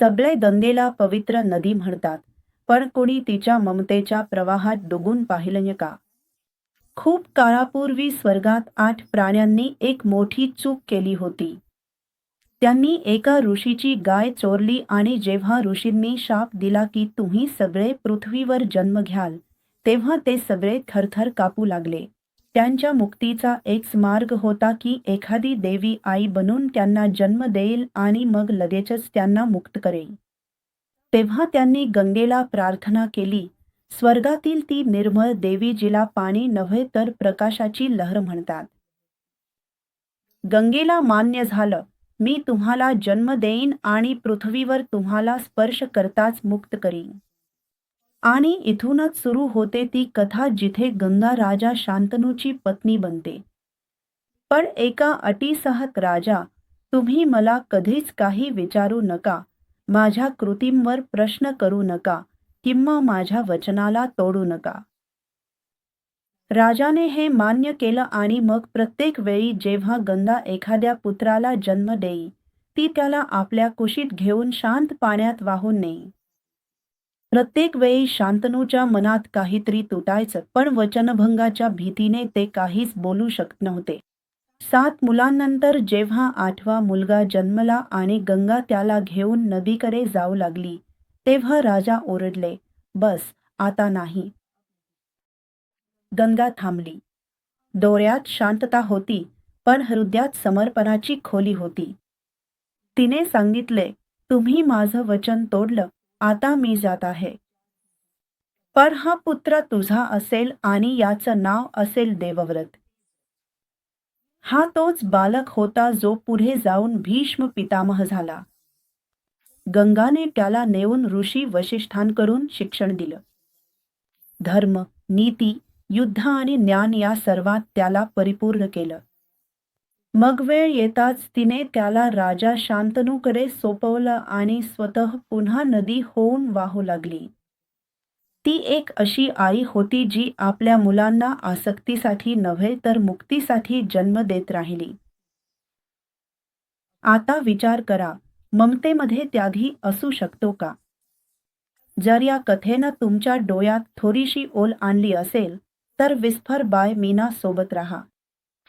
सगळे गंगेला पवित्र नदी म्हणतात. पण कोणी तिच्या ममतेच्या प्रवाहात डुगून पाहिलं का? खूप काळापूर्वी स्वर्गात आठ प्राण्यांनी एक मोठी चूक केली होती. त्यांनी एका ऋषीची गाय चोरली आणि जेव्हा ऋषींनी शाप दिला की तुम्ही सगळे पृथ्वीवर जन्म घ्याल तेव्हा ते सगळे थरथर कापू लागले. त्यांच्या मुक्तीचा एक मार्ग होता की एखादी देवी आई बनून त्यांना जन्म देईल आणि मग लगेचच त्यांना मुक्त करेल. तेव्हा त्यांनी गंगेला प्रार्थना केली. स्वर्गातील ती निर्मळ देवी जिला पाणी नव्हे तर प्रकाशाची लहर म्हणतात. गंगेला मान्य झालं. मी तुम्हाला जन्म देईन आणि पृथ्वीवर तुम्हाला स्पर्श करताच मुक्त करीन. आणि इथूनच सुरू होते ती कथा जिथे गंगा राजा शांतनूची पत्नी बनते. पण एका अटीसहत राजा तुम्ही मला कधीच काही विचारू नका माझ्या कृतींवर प्रश्न करू नका किंवा माझ्या वचनाला तोडू नका. राजाने हे मान्य केलं आणि मग प्रत्येक वेळी जेव्हा गंगा एखाद्या पुत्राला जन्म देई ती त्याला आपल्या कुशीत घेऊन शांत पाण्यात वाहून नेई. प्रत्येक वेळी शांतनूच्या मनात काहीतरी तुटायचं पण वचनभंगाच्या भीतीने ते काहीच बोलू शकत नव्हते. सात मुलांनंतर जेव्हा आठवा मुलगा जन्मला आणि गंगा त्याला घेऊन नदीकडे जाऊ लागली तेव्हा राजा ओरडले बस आता नाही. गंगा थांबली. दोऱ्यात शांतता होती पण हृदयात समर्पणाची खोली होती. तिने सांगितले तुम्ही माझं वचन तोडलं आता मी जात आहे. पर हा पुत्र तुझा असेल आणि याचं नाव असेल देवव्रत. हा तोच बालक होता जो पुढे जाऊन भीष्म पितामह झाला. गंगाने त्याला नेऊन ऋषी वशिष्ठांकडून शिक्षण दिलं. धर्म नीती युद्ध आणि ज्ञान या सर्वात त्याला परिपूर्ण केलं. मग वेळ येताच तिने त्याला राजा शांतनूकडे सोपवलं आणि स्वतः पुन्हा नदी होऊन वाहू लागली. ती एक अशी आई होती जी आपल्या मुलांना आसक्तीसाठी नव्हे तर मुक्तीसाठी जन्म देत राहिली. आता विचार करा ममतेमध्ये त्याधी असू शकतो का? जर या कथेनं तुमच्या डोळ्यात थोडीशी ओल आणली असेल तर विस्फर बाय मीना सोबत राहा.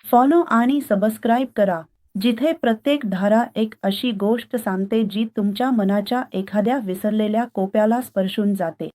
फॉलो आणि सबस्क्राईब करा जिथे प्रत्येक धारा एक अशी गोष्ट सांगते जी तुमच्या मनाच्या एखाद्या विसरलेल्या कोप्याला स्पर्शून जाते.